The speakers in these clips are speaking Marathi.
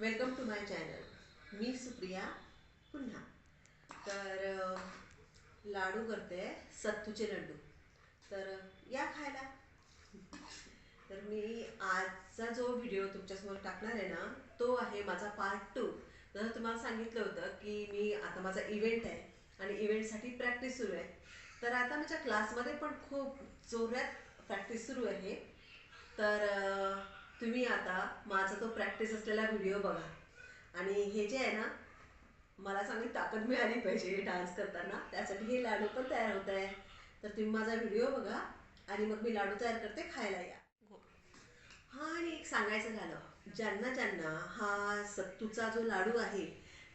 वेलकम टू माय चॅनल मी सुप्रिया पुन्हा. तर लाडू करते सत्तूचे लड्डू. तर या खायला. तर मी आजचा जो व्हिडिओ तुमच्यासमोर टाकणार आहे ना तो आहे माझा पार्ट टू जसं तुम्हाला सांगितलं होतं की मी आता माझा इव्हेंट आहे आणि इव्हेंटसाठी प्रॅक्टिस सुरू आहे. तर आता माझ्या क्लासमध्ये पण खूप जोरात प्रॅक्टिस सुरू आहे. तर तुम्ही आता माझा तो प्रॅक्टिस असलेला व्हिडिओ बघा. आणि हे जे आहे ना मला चांगली ताकद मिळाली पाहिजे डान्स करताना. त्यासाठी हे लाडू पण तयार होत आहे. तर तुम्ही माझा व्हिडिओ बघा आणि मग मी लाडू तयार करते खायला या. हा आणि एक सांगायचं झालं. ज्यांना ज्यांना हा सत्तूचा जो लाडू आहे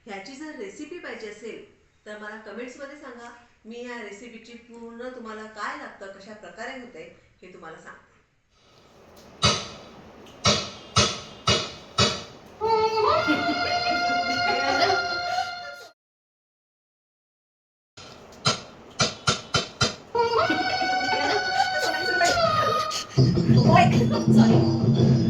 ह्याची जर रेसिपी पाहिजे असेल तर मला कमेंट्समध्ये सांगा. मी या रेसिपीची पूर्ण तुम्हाला काय लागतं कशा प्रकारे होते हे तुम्हाला सांगते. 왜 그런 소리?